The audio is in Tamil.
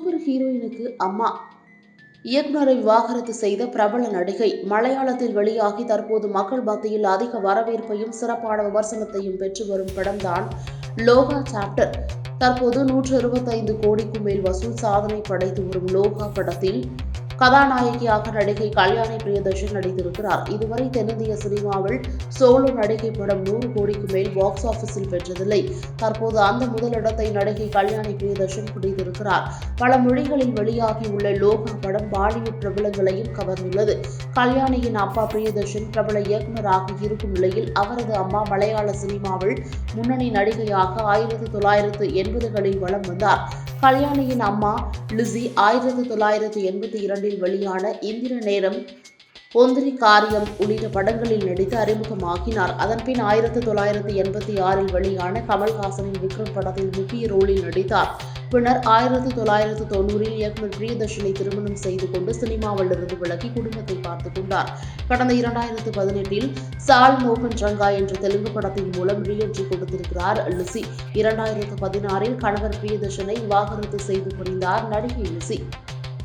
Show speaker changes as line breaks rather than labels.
சூப்பர் ஹீரோயினுக்கு அம்மா. இயக்குனரை விவாகரத்து செய்த பிரபல நடிகை மலையாளத்தில் வெளியாகி தற்போது மக்கள் மத்தியில் அதிக வரவேற்பையும் சிறப்பான விமர்சனத்தையும் பெற்று வரும் படம்தான் லோகா சாப்டர். தற்போது நூற்று இருபத்தைந்து கோடிக்கும் மேல் வசூல் சாதனை படைத்து வரும் லோகா படத்தில் கதாநாயகியாக நடிகை கல்யாணி பிரியதர்ஷன் நடித்திருக்கிறார். இதுவரை தென்னிந்திய சினிமாவில் சோலோ நடிகை படம் நூறு கோடிக்கு மேல் பாக்ஸ் ஆபீஸில் பெற்றதில்லை. தற்போது அந்த முதலிடத்தை நடிகை கல்யாணி பிரியதர்ஷன் பிடித்திருக்கிறார். பல மொழிகளில் வெளியாகியுள்ள லோகா படம் பாலிவுட் பிரபலங்களையும் கவர்ந்துள்ளது. கல்யாணியின் அப்பா பிரியதர்ஷன் பிரபல இயக்குநராக இருக்கும் நிலையில் அவரது அம்மா மலையாள சினிமாவில் முன்னணி நடிகையாக ஆயிரத்தி தொள்ளாயிரத்து எண்பதுகளில் வலம் வந்தார். கல்யாணியின் அம்மா லிசி ஆயிரத்தி தொள்ளாயிரத்தி எண்பத்தி இரண்டில் வெளியான இந்திர நேரம் பொந்திரி காரியம் உள்ளிட்ட படங்களில் நடித்து அறிமுகமாக்கினார் அதன்பின் ஆயிரத்தி தொள்ளாயிரத்தி எண்பத்தி ஆறில் வெளியான கமல்ஹாசனின் விக்ரம் படத்தில் முக்கிய ரோலில் நடித்தார். பின்னர் ஆயிரத்தி தொள்ளாயிரத்து தொண்ணூறில் இயக்குனர் பிரியதர்ஷனை திருமணம் செய்து கொண்டு சினிமாவிலிருந்து விலகி குடும்பத்தை பார்த்துக் கொண்டார். கடந்த இரண்டாயிரத்து பதினெட்டில் சால் மோகன் ரங்கா என்ற தெலுங்கு படத்தின் மூலம் ரீஎன்ட்ரி கொடுத்திருக்கிறார் லிசி. இரண்டாயிரத்து பதினாறில் கணவர் பிரியதர்ஷனை விவாகரத்து செய்து புரிந்தார் நடிகை லிசி.